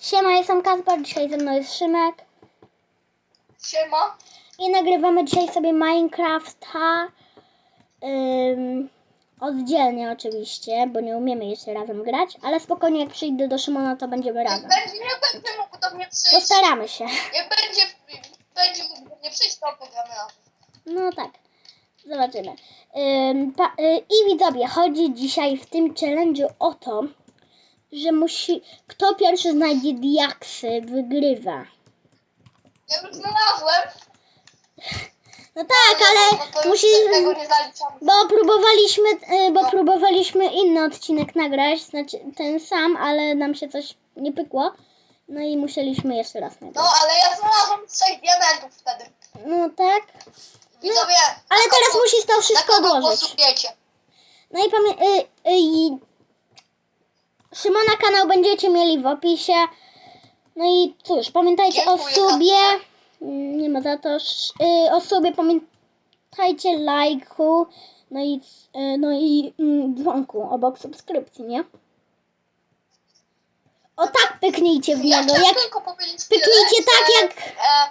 Siema, jestem Kasper, dzisiaj ze mną jest Szymek Siema. i nagrywamy dzisiaj sobie Minecrafta ym, oddzielnie oczywiście, bo nie umiemy jeszcze razem grać, ale spokojnie jak przyjdę do Szymona to będziemy Jak razem. będzie, nie będzie mógł do mnie przyjść. Postaramy się. Jak będzie, będzie mógł do mnie przyjść, to pogramy razem. No tak, zobaczymy. Ym, pa, y, I widzowie, chodzi dzisiaj w tym challenge'u o to, że musi, kto pierwszy znajdzie diaksy, wygrywa. Ja już znalazłem. No tak, ale no to musi, już tego nie zaliczamy. bo próbowaliśmy, y, bo próbowaliśmy inny odcinek nagrać, znaczy ten sam, ale nam się coś nie pykło. No i musieliśmy jeszcze raz No, nagrać. ale ja znalazłem 6 diamentów wtedy. No tak, Widzowie, ale na teraz musisz to na wszystko kogo odłożyć. głosujecie? No i pamię... Y, y, Szymona kanał będziecie mieli w opisie. No i cóż, pamiętajcie o Dziękuję subie. Mm, Nie ma za to. Y, o subie pamiętajcie lajku. No i, y, no i mm, dzwonku obok subskrypcji, nie? O tak pyknijcie w Ja niego. chciałem Jak pyknijcie tyle, tak jak... E,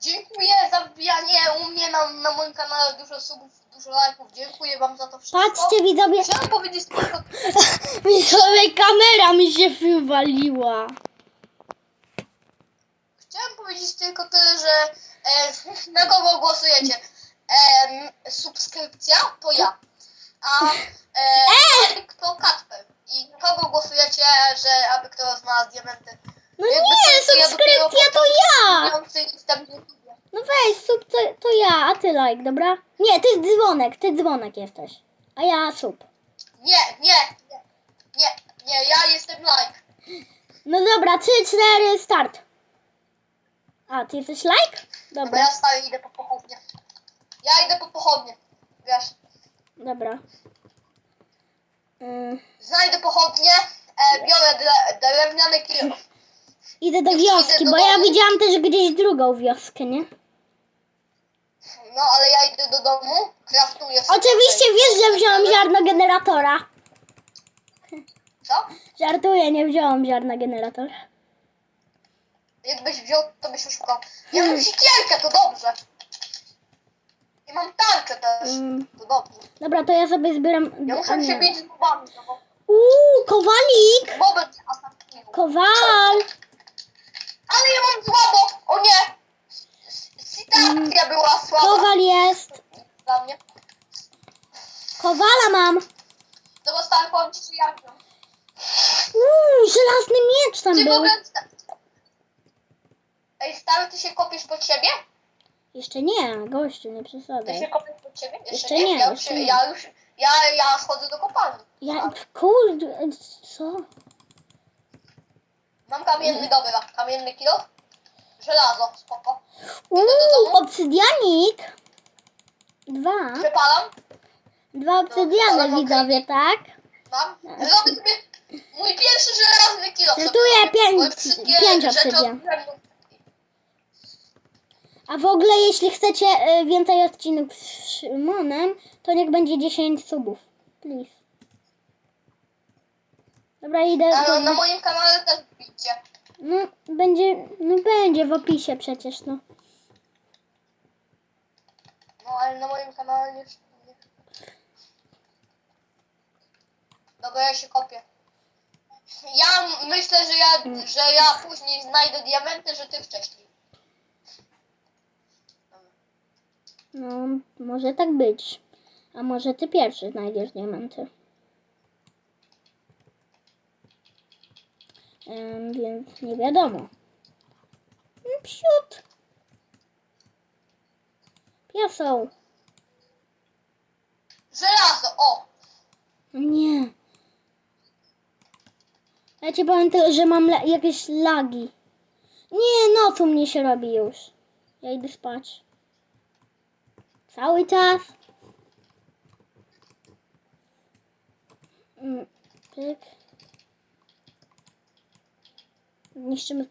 dziękuję za wbijanie u mnie na, na moim kanale dużo subów, dużo lajków. Dziękuję wam za to wszystko. Patrzcie widzowie. Chciałem powiedzieć tylko Widzowie kamera mi się wywaliła. Chciałem powiedzieć tylko tyle, że e, na kogo głosujecie? E, subskrypcja to ja. A e, like to Kacper. I na kogo głosujecie, że aby kto znalazł diamenty? No Jakby nie, coś, to ja dopiero subskrypcja to ja. Mówiący tam w YouTubie. No weź, sub to, to ja, a ty like, dobra? Nie, ty dzwonek, ty dzwonek jesteś. A ja sub. Nie, nie, nie, nie, nie, ja jestem like. No dobra, 3, 4, start. A, ty jesteś like? Dobra, Dobra, ja staję, idę po pochodnie. Ja idę po pochodnie. Wiesz, dobra. Mm, znajdę pochodnie, e, biorę dre, drewniany kilo. Idę do wioski, idę do bo ja domu. widziałam też gdzieś drugą wioskę, nie? No, ale ja idę do domu, kraftuję sobie Oczywiście wiesz, że wziąłem ziarno generatora. Co? Żartuję, nie wziąłem ziarna generatora. Jakbyś wziął, to byś oszukał. Ja mam sikierkę, to dobrze. I mam tarczę też, Mm, to dobrze. dobra, to ja sobie zbieram... Ja a muszę nie. się bić z bobami, no bo Uuu, kowalik! boby. Kowal! Ale ja mam słabo, o nie! Sytuacja była słaba Kowal jest! dla mnie. Kowala mam! To bo stary powiem ci, że ja wziąłem. Uuu, żelazny miecz tam Ty był. mogę... Ej, stary, ty się kopiesz pod siebie? Jeszcze nie, gościu, nie Ty się przesadzaj. kopiesz pod siebie? Jeszcze, Jeszcze nie, ja, już, jeszcze nie. ja już, ja, ja schodzę do kopalni. Ja, kurde, co? Mam kamienny, dobra, kamienny kilo. Żelazo, spoko. Uuu, obsydianik! Dwa. Przepalam, Dwa obsydiany No, widzowie, tak? mam. Zrobię sobie mój pierwszy żelazny kilo. Pięć- Moje wszystkie pięć rzeczy obsydian. A w ogóle jeśli chcecie y, więcej odcinków z Szymonem, to niech będzie 10 subów. Please. Dobra, idę. A do- na moim kanale też wbijcie. No, będzie, no będzie w opisie przecież, no. No ale na moim kanale nie... nie. Dobra, ja się kopię. Ja myślę, że ja, że ja później znajdę diamenty, że ty wcześniej. No, może tak być. A może ty pierwszy znajdziesz diamenty. Em, więc nie wiadomo. Mm, Psiut. Piasą. Żelazo, o! Nie. Ja ci powiem tylko, że mam la- jakieś lagi. Nie, noc u mnie się robi już. Ja idę spać. Cały czas. Mm, Pyk. Niszczymy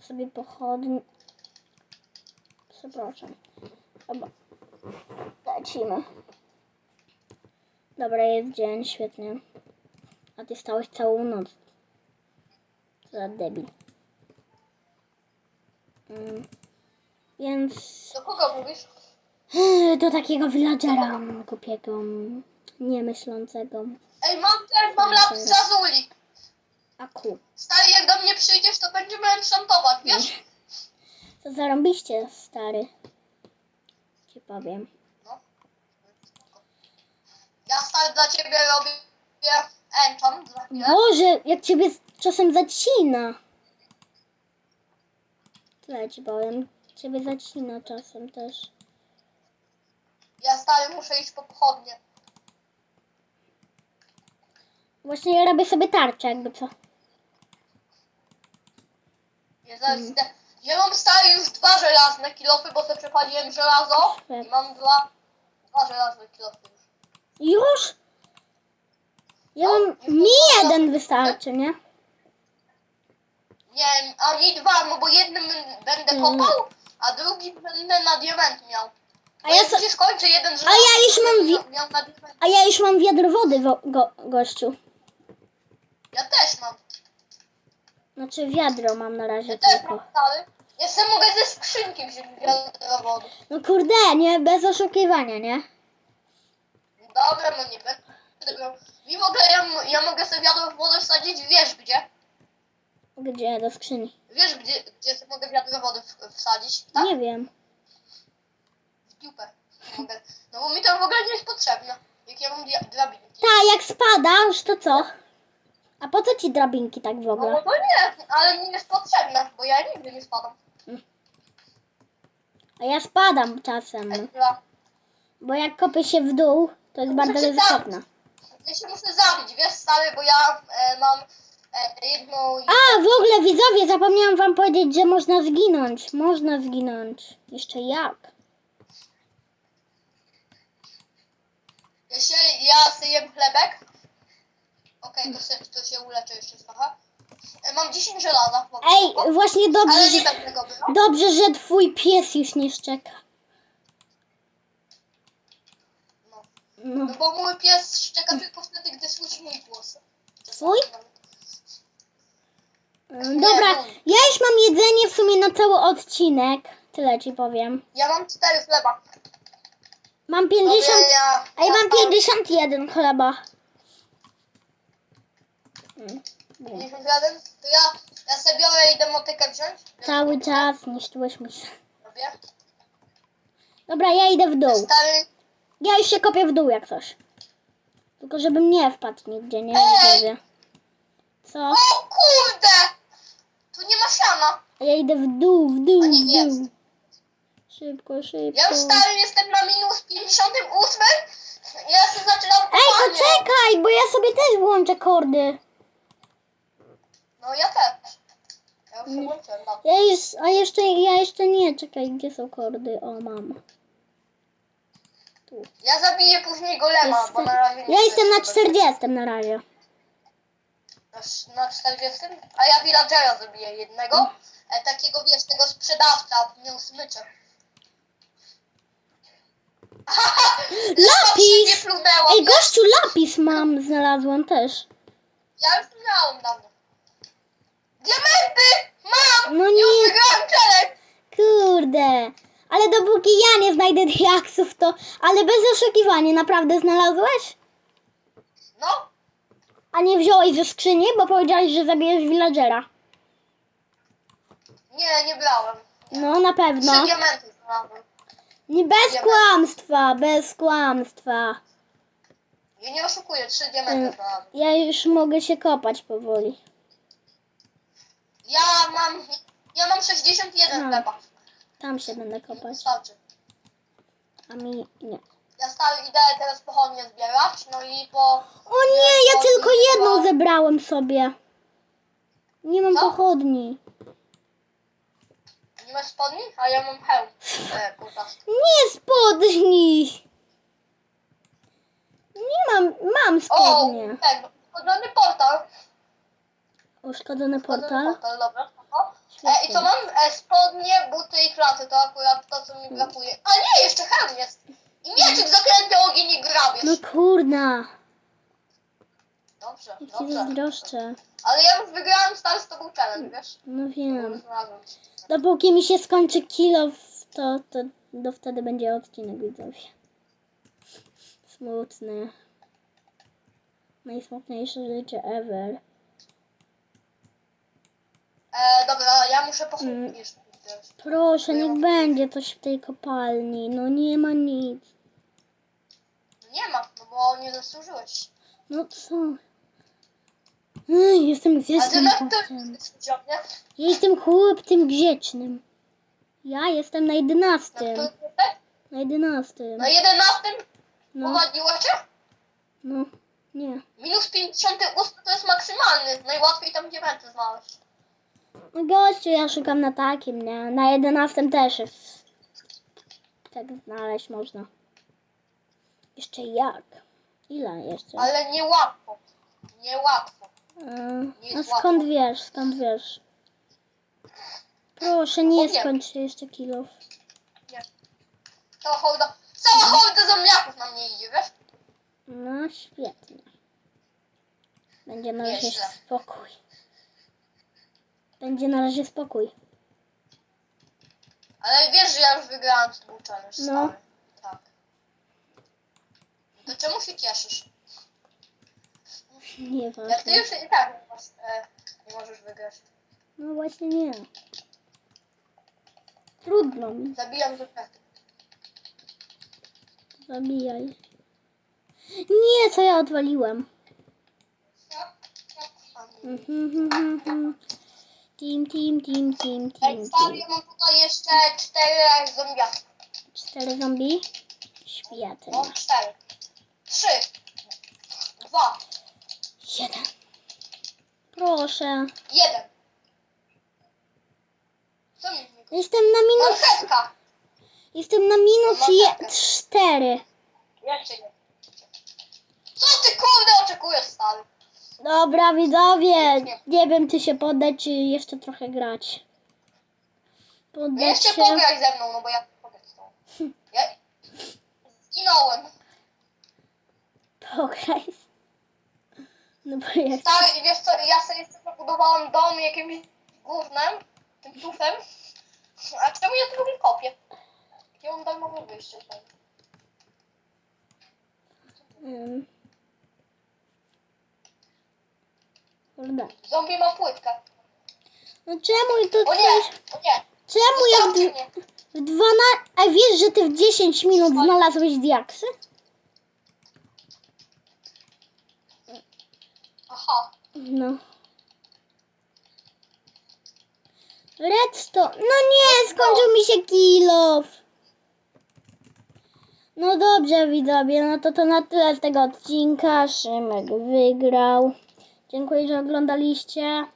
sobie pochodnie. Przepraszam. Dobra. Lecimy. Dobra, jest dzień, świetnie. A ty stałeś całą noc. Co za debil. Mm. Więc Do kogo mówisz? Do takiego villagera głupiego, niemyślącego. Ej, mam mam lapis lazuli. Aku. Stary, jak do mnie przyjdziesz, to będziemy enchantować, wiesz? To zarąbiście, stary. Ci powiem. No. Ja stary dla ciebie robię enchant chwilę. Boże, jak ciebie czasem zacina. Tyle ci powiem. Ciebie zacina czasem też. Ja stary muszę iść po pochodnie. Właśnie ja robię sobie tarczę, jakby co. Zaraz idę. Ja mam stary już dwa żelazne kilofy, bo sobie przepaliłem żelazo i mam dwa, dwa żelazne kilofy już. Już? Ja mam... Mi jeden wystarczy, nie? Nie, a mi dwa, no bo jednym będę Mm. kopał, a drugi będę na diament miał. A A ja so- się skończy jeden żelazo, ja już mam wi- miał na diament. A ja już mam wiadro wody, wo- go, gościu. Ja też mam. Znaczy wiadro mam na razie też tylko. mam. Ja sobie mogę ze skrzynki wziąć wiadro wody. No kurde, nie, bez oszukiwania, nie? Dobra, no nie będę brał. I w ogóle ja, ja mogę sobie wiadro wody wsadzić, wiesz gdzie? Gdzie? Do skrzyni. Wiesz gdzie, gdzie sobie mogę wiadro wody w, wsadzić? Tak? Nie wiem. W dupę. Mogę. No bo mi to w ogóle nie jest potrzebne. Jak ja mam dia- drabinki. Ta, jak spadasz, to co? A po co ci drabinki tak w No bo ogóle? to nie, ale mi jest potrzebne, bo ja nigdy nie spadam. A ja spadam czasem. Dobra. Bo jak kopię się w dół, to jest bardzo Muszę się ryzykowne. Ja się muszę zabić, wiesz stary, bo ja e, mam e, jedną... A, w ogóle widzowie, zapomniałam wam powiedzieć, że można zginąć. Można zginąć. Jeszcze jak? Ja się, ja chlebek. Okej, to, się, to jeszcze trochę. E, mam 10 żelaza. chłopie. Ej, właśnie dobrze, Ale nie że, będę go brał. dobrze, że twój pies już nie szczeka. No. No. no bo mój pies szczeka tylko wtedy, gdy słyszy mój głos. Twój? Mm, Dobra, ja już mam jedzenie w sumie na cały odcinek. Tyle ci powiem. Ja mam 4 chleba. Mam Dobra, 50. ja, Ej, ja mam 51 chleba. Mm, wiem. 51, to ja, ja sobie biorę i idę motykę wziąć. Cały czas niszczyłeś mi się. Robię. Dobra, ja idę w dół. Stary, Ja już się kopię w dół jak coś. Tylko żebym nie wpadł nigdzie, nie Ej! widzowie. Co? o kurde! Tu nie ma siana. A ja idę w dół, w dół, w jest. dół. Szybko, szybko. Ja już stary jestem na minus 58. Ja się zaczynam Ej, kopanie. poczekaj, bo ja sobie też włączę kordy. No ja też. Ja już się Nie. włączyłem, dobra. Ja już, a jeszcze, ja jeszcze nie, czekaj, gdzie są kordy? O, mam. Tu. Ja zabiję później golema, Jestem, bo na razie nie ja jestem na chcę się 40 na razie. Na, na 40? A ja villagera zabiję jednego. E, takiego, wiesz, tego sprzedawca, miał smycze. Nie Lapis! plunęło. Ej, gościu, lapis mam, znalazłam też. Ja już miałem dawno. Diamenty! Mam! No Już nie, wygrałem challenge! kurde. Ale dopóki ja nie znajdę diaksów, to... Ale bez oszukiwania, naprawdę znalazłeś? No, A nie wziąłeś ze skrzyni, bo powiedziałeś, że zabijesz villagera. nie, nie brałem. No, na Trzy pewno. diamenty znalazłem. Nie, bez kłamstwa, bez kłamstwa. Ja nie oszukuję, trzy diamenty Mm. znalazłem. Ja już mogę się kopać powoli. Ja mam, ja mam 61 No. Tam się będę kopać. Wystarczy. A mi nie. Ja stary idę teraz pochodnie zbierać, no i po... O nie, ja tylko jedną zebrałem sobie. Nie mam Co? pochodni. Nie masz spodni? A ja mam hełm. E. Nie spodni. Nie mam, mam O, spodnie. ten, Uszkodzony portal. portal, dobra. E, I co mam? E, spodnie, buty i klaty, to akurat to, co mi brakuje. A nie, jeszcze hełm jest. I mieczyk zakręty ogień i grabież. No kurna. Dobrze, Jak ci dobrze. zazdroszczę. Ale ja już wygrałem stary z tobą challenge, wiesz? No wiem. znalazłem. Dopóki mi się skończy kilo, to, to, to wtedy będzie odcinek widzowie. Smutny. Najsmutniejsze życie ever. E, dobra, ja muszę pochodzić Mm. wiesz. Proszę, niech będzie coś w tej kopalni. No nie ma nic. Nie ma, no bo nie zasłużyłeś. No co? Ej, jestem A ty grzecznym na chłopcem. nie? Ja jestem chłopcem grzecznym. Ja jestem na Na jedenastym. to Na jedenastym. Na 11 No, pochodziło cię? no, nie. Minus 58 to jest maksymalny. Najłatwiej tam diamenty znaleźć. No gościu, ja szukam na takim, nie? Na jedenastym też jest. Tak znaleźć można. Jeszcze jak? Ile jeszcze? Ale niełatwo. Niełatwo. A, a skąd wiesz, skąd wiesz? Proszę, nie Bo wiem. skończ się jeszcze kilów. Cała hołda, cała hołda zombiaków na mnie idzie, wiesz? No, świetnie. Będzie na razie Nieźle. spokój. Będzie na razie spokój. Ale wiesz, że ja już wygrałam z tobą challenge, No. stary. Tak. To czemu się cieszysz? Jak ty Nieważne. już i tak nie, masz, e, nie możesz wygrać. No właśnie nie. Trudno mi. Zabijam zombiaków. Zabijaj. Nie, co ja odwaliłem. Mhm, mhm, mhm. Team, team, team, team, Ej, team, stary, team. ja mam tutaj jeszcze cztery zombiaków. Cztery zombie? Świetnie. No, cztery. Trzy. Dwa. Jeden. Proszę. Jeden. Co mi? Jestem na minus... Marchetka. Jestem na minus je... cztery. Jeszcze nie. Co ty kurde oczekujesz, stary? Dobra, widzowie. Nie wiem, czy się poddać, czy jeszcze trochę grać. No Poddać jeszcze się. pograj ze mną, no bo ja pogadam z tobą. Ja zginąłem. Pograj. No bo jak... Stary, wiesz co, ja sobie jeszcze pobudowałem dom jakimś gównem, tym tufem. A czemu ja tu nie kopię? Ja mam darmowe wyjście tutaj. Um. Kurde. Zombie ma płytkę. No czemu to O nie, coś... o nie. Czemu ja Zostawcie w, mnie. w 12... A wiesz, że ty w 10 minut znalazłeś diaksy? Aha. No. Redstone. No nie, skończył mi się kilof. No dobrze widzowie, no to to na tyle z tego odcinka. Szymek wygrał. Dziękuję, że oglądaliście.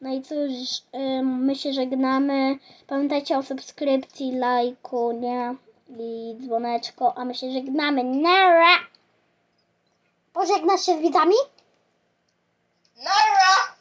No i cóż, my się żegnamy. Pamiętajcie o subskrypcji, lajku, nie? I dzwoneczko, a my się żegnamy. Nara! Pożegnasz się z widzami? Nara!